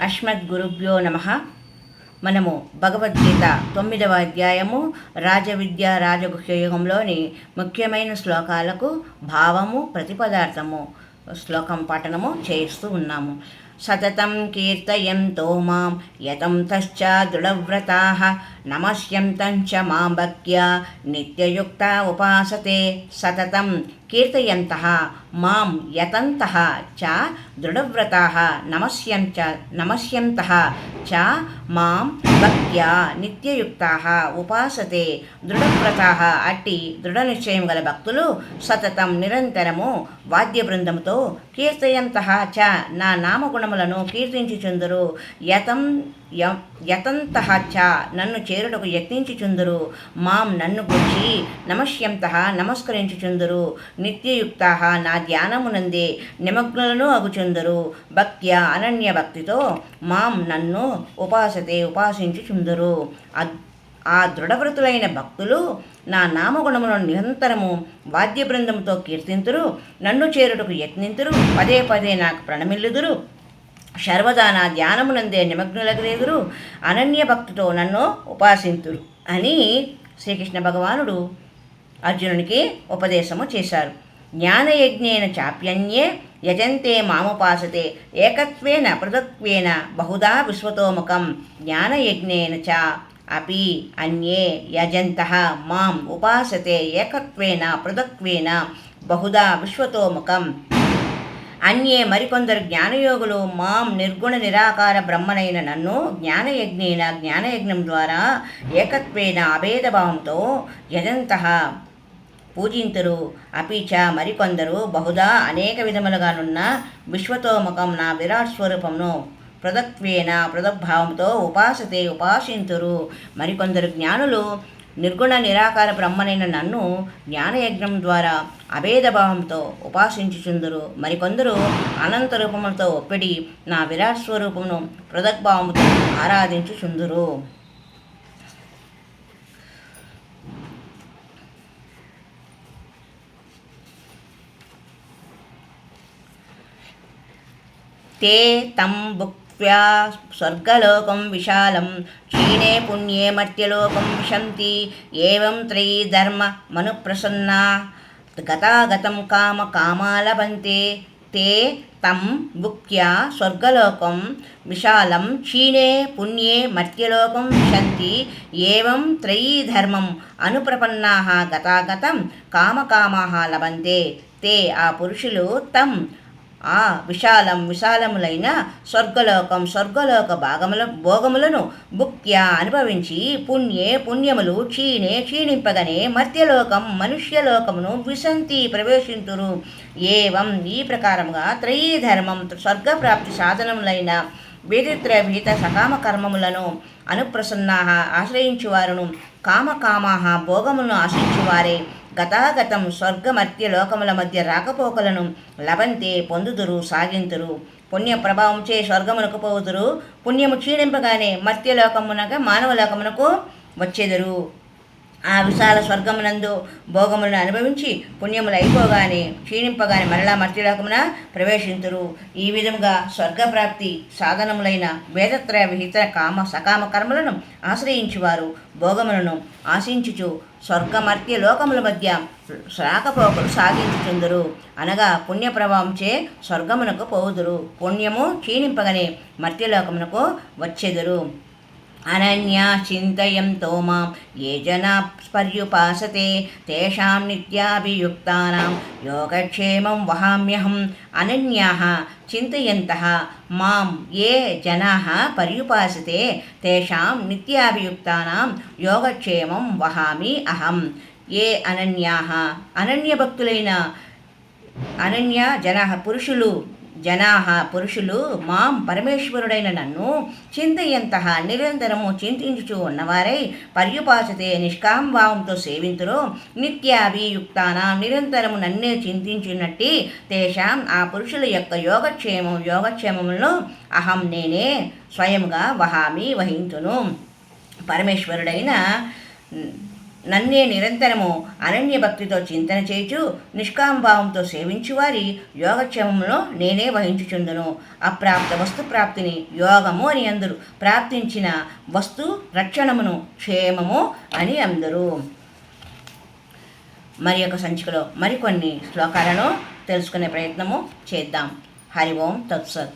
అస్మద్గురుభ్యో నమ. మనము భగవద్గీత తొమ్మిదవ అధ్యాయము రాజవిద్య రాజగుహ్యయుగంలోని ముఖ్యమైన శ్లోకాలకు భావము ప్రతిపదార్థము శ్లోకం పఠనము చేస్తూ ఉన్నాము. సతతం కీర్తయంతో మాం యతం తశ్చ దృఢవ్రతా. నమస్యంతం చ మాం భక్త్య నిత్యయుక్త ఉపాసతే సతతం కీర్తయంత మాం యతంత చ దృఢవ్రతా నమస్యం చ నమస్యంత చ మాం భక్త్యా నిత్యయుక్త ఉపాసతే దృఢవ్రతా అట్టి దృఢ నిశ్చయం గల భక్తులు సతతం నిరంతరము వాద్య బృందముతో కీర్తయంత చ నా నామగుణములను కీర్తించుచుందురు. యతం యతంత చ నన్ను చేరుటకు యత్నించుచుందురు. మాం నన్ను గుర్చి నమస్యంత నమస్కరించుచుందురు. నిత్యయుక్త నా ధ్యానమునందే నిమగ్నులను అగుచుందురు. భక్త్య అనన్య భక్తితో మాం నన్ను ఉపాసతే ఉపాసించుచుందురు. ఆ దృఢవ్రతులైన భక్తులు నా నామగుణములను నిరంతరము వాద్య బృందముతో కీర్తింతురు. నన్ను చేరుటకు యత్నింతురు. పదే పదే నాకు ప్రణమిల్లుదురు. సర్వదా నా ధ్యానమునందే నిమగ్నులగలేదురు అనన్య భక్తితో నన్ను ఉపాసింతురు అని శ్రీకృష్ణ భగవానుడు అర్జునునికి ఉపదేశము చేశారు. జ్ఞానయజ్ఞేన చాప్యన్యే యజంతే మాముపాసతే ఏకత్వేన పృథక్వేన బహుదా విశ్వతోముఖం జ్ఞానయజ్ఞేన చ అపి అన్యే యజంత మాం ఉపాసతే ఏకత్వేన పృథక్వేన బహుదా విశ్వతోముఖం. అన్యే మరికొందరు జ్ఞానయోగులు మాం నిర్గుణ నిరాకార బ్రహ్మనైన నన్ను జ్ఞానయజ్ఞైన జ్ఞానయజ్ఞం ద్వారా ఏకత్వేన అభేదభావంతో యజంత పూజింతురు. అపీచ మరికొందరు బహుదా అనేక విధములుగానున్న విశ్వతోముఖం నా విరాట్ స్వరూపమును ప్రదత్వేన పృథగ్భావంతో ఉపాసతే ఉపాసింతురు. మరికొందరు జ్ఞానులు నిర్గుణ నిరాకార బ్రహ్మనైన నన్ను జ్ఞానయజ్ఞం ద్వారా అభేదభావంతో ఉపాసించుచుందురు. మరికొందరు అనంత రూపములతో ఒప్పిడి నా విరాట్ స్వరూపమును పృథగ్భావముతో ఆరాధించుచుందురు. ते तं పృథ్వ్యా స్వర్గలోకం విశాలం క్షీణే పుణ్యే మర్త్యలోకం విశంతి ఏం త్రయీ ధర్మ మను మనుప్రసన్నా గతాగతం కామ కామాలభంతే తే తం బుక్యా స్వర్గలోకం విశాలం క్షీణే పుణ్యే మర్త్యలోకం విశంతి ఏం త్రయీ ధర్మం అనుప్రపన్నా గతాగతం కామకామా లభంతే తే ఆ పురుషులు తం ఆ విశాలం విశాలములైన స్వర్గలోకం స్వర్గలోక భాగముల భోగములను భుక్త్య అనుభవించి పుణ్యే పుణ్యములు క్షీణే క్షీణింపగనే మర్త్యలోకం మనుష్యలోకమును విశంతి ప్రవేశింతురు. ఏవం ఈ ప్రకారముగా త్రయీ ధర్మం స్వర్గప్రాప్తి సాధనములైన వేదిత్ర సకామ కర్మములను అనుప్రసన్నా ఆశ్రయించువారును. కామకామాహ భోగములను ఆశించువారే గతాగతం స్వర్గమర్త్య లోకముల మధ్య రాకపోకలను లభంతే పొందుదురు సాగింతురు. పుణ్య ప్రభావంచే స్వర్గమునకు పోదురు పుణ్యము క్షీణింపగానే మర్త్యలోకమునగా మానవలోకమునకు వచ్చేదరు. ఆ విశాల స్వర్గమునందు భోగములను అనుభవించి పుణ్యములు అయిపోగానే క్షీణింపగానే మరలా మర్త్యలోకమున ప్రవేశింతురు. ఈ విధముగా స్వర్గప్రాప్తి సాధనములైన వేదత్రయ విహిత కామ సకామ కర్మలను ఆశ్రయించువారు. భోగములను ఆశించుచు స్వర్గమర్త్య లోకముల మధ్య రాకపోకలు సాగించుచుందురు. అనగా పుణ్య ప్రభావంచే స్వర్గమునకు పోవుదురు. పుణ్యము క్షీణింపగనే మర్త్యలోకమునకు వచ్చెదురు. అనన్యా చింతయంతో మాం ఏ జనా పర్యుపాసతే తేషాం నిత్యాభియుక్తానాం. యోగక్షేమం వహామ్యహం. అనన్యాః చింతయంతః. మాం ఏ జనాः పర్యుపాసతే తేషాం నిత్యాభియుక్తానాం. యోగక్షేమం వహామి అహం. ఏ అనన్యాः? అనన్యభక్తులైన అనన్య జన పురుషులు జనాహ పురుషులు మాం పరమేశ్వరుడైన నన్ను చింతయంత నిరంతరము చింతించుచు ఉన్నవారై పర్యుపాసతే నిష్కాంభావంతో సేవింతురో నిత్యాభియుక్తాన నిరంతరము నన్నే చింతించినట్టి తేషాం ఆ పురుషుల యొక్క యోగక్షేమం యోగక్షేమములను అహం నేనే స్వయముగా వహామి వహించును. పరమేశ్వరుడైన నన్నే నిరంతరము అనన్యభక్తితో చింతన చేయుచు నిష్కామభావంతో సేవించు వారి యోగక్షేమంలో నేనే వహించుచుందును. అప్రాప్త వస్తు ప్రాప్తిని యోగము అని అందరు ప్రాప్తించిన వస్తు రక్షణమును క్షేమము అని అందరు. మరి యొక్క సంచికలో మరికొన్ని శ్లోకాలను తెలుసుకునే ప్రయత్నము చేద్దాం. హరి ఓం తత్సత్.